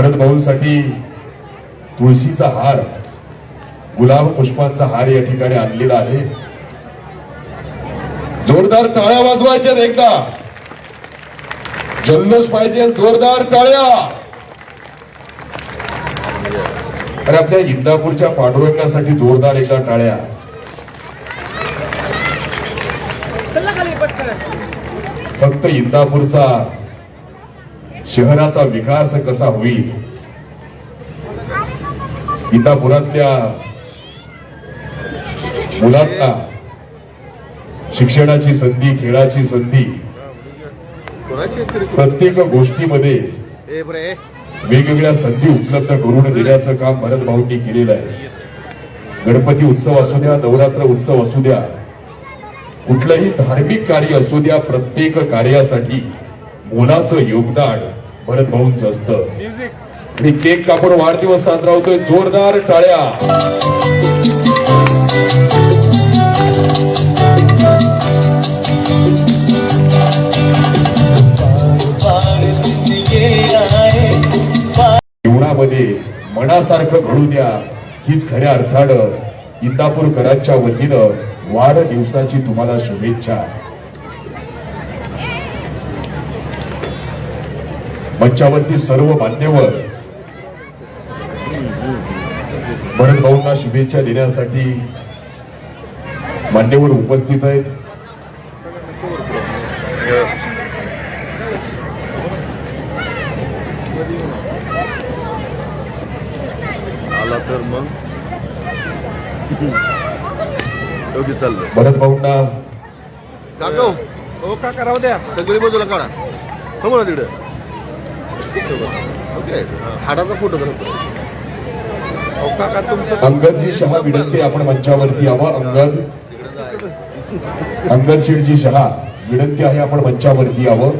भरत भाऊंसाठी तुळशीचा हार गुलाब पुष्पांचा हार या ठिकाणी आणलेला आहे. जोरदार टाळ्या वाजवायच्यात एकदा जल्लोष पाहिजे जोरदार टाळ्या. अरे आपल्या इंदापूरच्या पांडुरंगासाठी जोरदार एकदा टाळ्या. फक्त इंदापूरचा शहराचा विकास कसा होईल? इंदापुरातल्या मुलांना शिक्षणाची संधी खेळाची संधी प्रत्येक गोष्टीमध्ये वेगवेगळ्या संधी उपलब्ध करून देण्याचं काम भरत भाऊंनी केलेलं आहे. गणपती उत्सव असू द्या नवरात्र उत्सव असू द्या कुठलंही धार्मिक कार्य असू द्या प्रत्येक कार्यासाठी मोलाचं योगदान भरत भाऊंच असतं आणि केक कापून वाढदिवस साजरा होतोय. जोरदार टाळ्या. जीवनामध्ये मनासारखं घडू द्या. हीच खऱ्या अर्थानं इंदापूरकरांच्या वतीनं वाढदिवसाची तुम्हाला शुभेच्छा. मंचावरती सर्व मान्यवर भरत भाऊंना शुभेच्छा देण्यासाठी मान्यवर उपस्थित आहेत. आला तर मग. योग्य चाललंय. भरत भाऊंना काका हो, हो का करावं द्या. सगळी बाजूला काढा. हो ना तिकडे. ओके. हाडाचा अंगदजी शहा विनंती आपण मंचावरती यावं. अंगद अंगद शेठजी शहा विनंती आहे आपण मंचावरती यावं.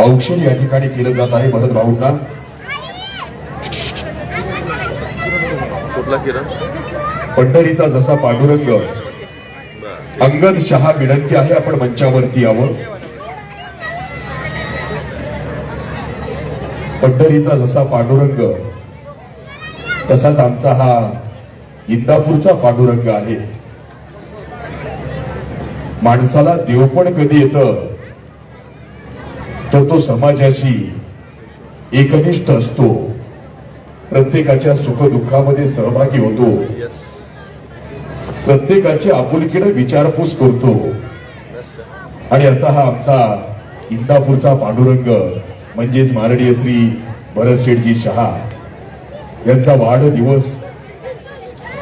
औक्षण या ठिकाणी केलं जात आहे भरत भाऊंना. पंढरीचा जसा पांडुरंग. अंगद शहा विनंती आहे आपण मंचावरती यावं. पंढरीचा जसा पांडुरंग तसाच आमचा हा इंदापूरचा पांडुरंग आहे. माणसाला देवपण कधी येत तर तो समाजाशी एकनिष्ठ असतो. प्रत्येकाच्या सुखदुःखामध्ये सहभागी होतो. प्रत्येकाची आपुलकीनं विचारपूस करतो. आणि असा हा आमचा इंदापूरचा पांडुरंग म्हणजेच माननीय श्री भरत शेठजी शहा यांचा वाढदिवस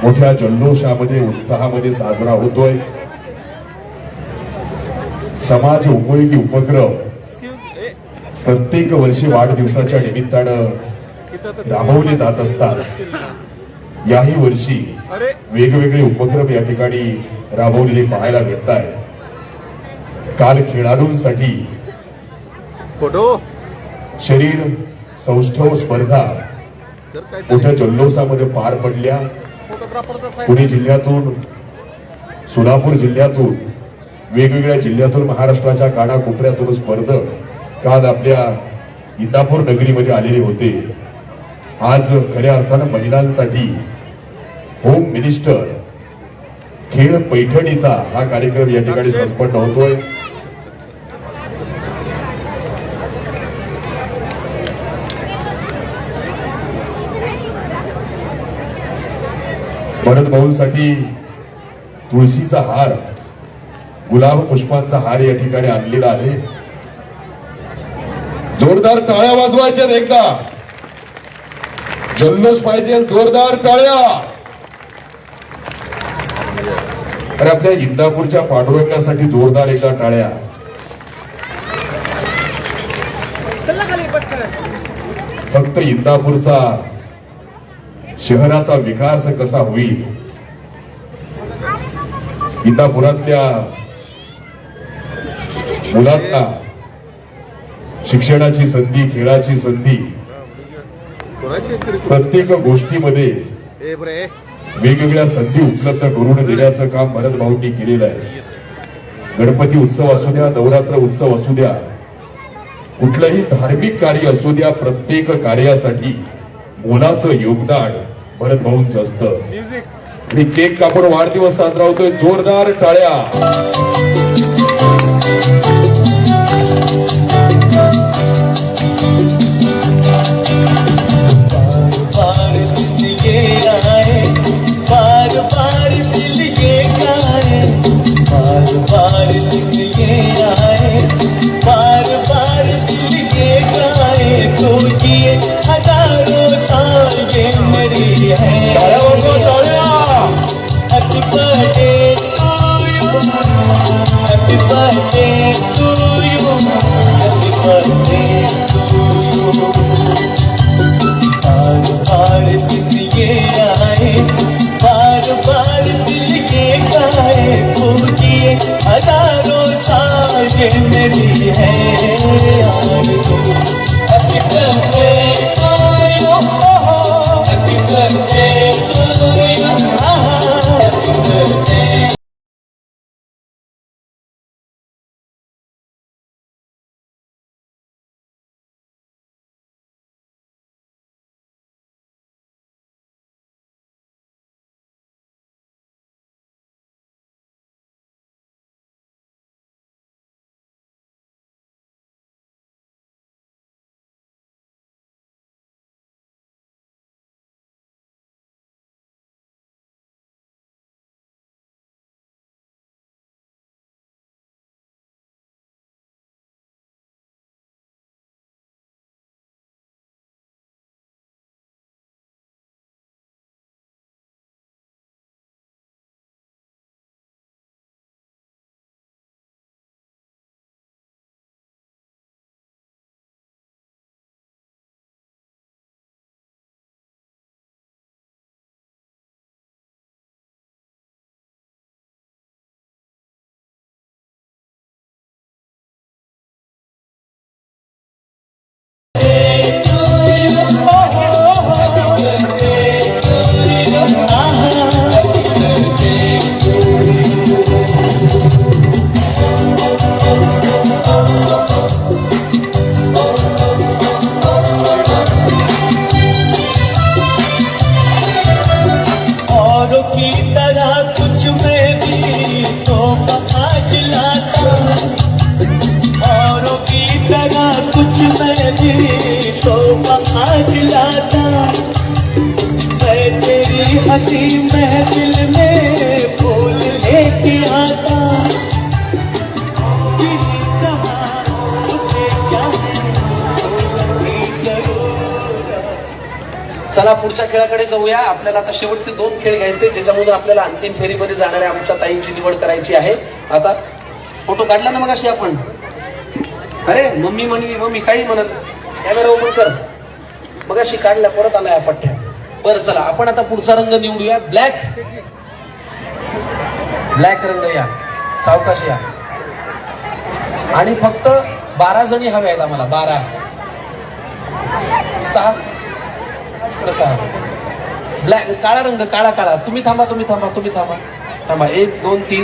मोठ्या जल्लोषामध्ये उत्साहामध्ये साजरा होतोय. समाज उपयोगी उपक्रम प्रत्येक वर्षी वाढदिवसाच्या निमित्तानं राबवले जात असतात. याही वर्षी वेगवेगळे उपक्रम या ठिकाणी राबवलेले पाहायला मिळत आहे काल खेळाडूंसाठी शरीर सौष्ठव स्पर्धा मोठ्या जल्लोषामध्ये पार पडल्या पुणे जिल्ह्यातून सोलापूर जिल्ह्यातून वेगवेगळ्या जिल्ह्यातून महाराष्ट्राच्या कानाकोपऱ्यातून स्पर्धक काल आपल्या इंदापूर नगरीमध्ये आलेले होते. आज खऱ्या अर्थानं महिलांसाठी होम मिनिस्टर खेळ पैठणीचा हा कार्यक्रम या ठिकाणी संपन्न होतोय. भरत भाऊंसाठी तुळशीचा हार गुलाब पुष्पांचा हार या ठिकाणी आणलेला आहे. जोरदार टाळ्या वाजवायच्यात एकदा जल्लोष पाहिजे जोरदार टाळ्या. अरे आपल्या इंदापूरच्या पांडुरंगासाठी जोरदार एकदा टाळ्या. फक्त इंदापूरचा शहराचा विकास कसा होईल? इंदापुरातल्या मुलांना शिक्षणाची संधी खेळाची संधी प्रत्येक गोष्टीमध्ये वेगवेगळ्या संधी उपलब्ध करून देण्याचं काम भरत भाऊंनी केलेलं आहे. गणपती उत्सव असू द्या नवरात्र उत्सव असू द्या कुठलंही धार्मिक कार्य असू द्या प्रत्येक कार्यासाठी मोलाचं योगदान भरत भाऊंच असतं आणि केक कापून वाढदिवस साजरा होतोय. जोरदार टाळ्या. मेरी है। आरज़ू की तरह कुछ मैं भी तो पता जलाता औरों की तरह कुछ मैं भी तो पता लाता मैं तेरी हँसी महफिल में फूल लेके आता चला पुढच्या खेळाकडे जाऊया. आपल्याला आता शेवटचे दोन खेळ घ्यायचे ज्याच्यामधून आपल्याला अंतिम फेरीमध्ये जाणाऱ्या आमच्या ताईंची निवड करायची आहे. आता फोटो काढला ना मग अशी आपण? अरे मम्मी म्हणली मम्मी काही म्हणत कॅमेरा ओपन कर. मग अशी काढल्या परत आला या पठ्ठ्या. बरं चला आपण आता पुढचा रंग निवडूया. ब्लॅक. ब्लॅक रंग या. सावकाश या. आणि फक्त बारा जणी हव्या आहेत आम्हाला बारा. सहा कसा ब्लॅक काळा रंग काळा काळा. तुम्ही थांबा तुम्ही थांबा तुम्ही थांबा. थांबा. एक दोन तीन.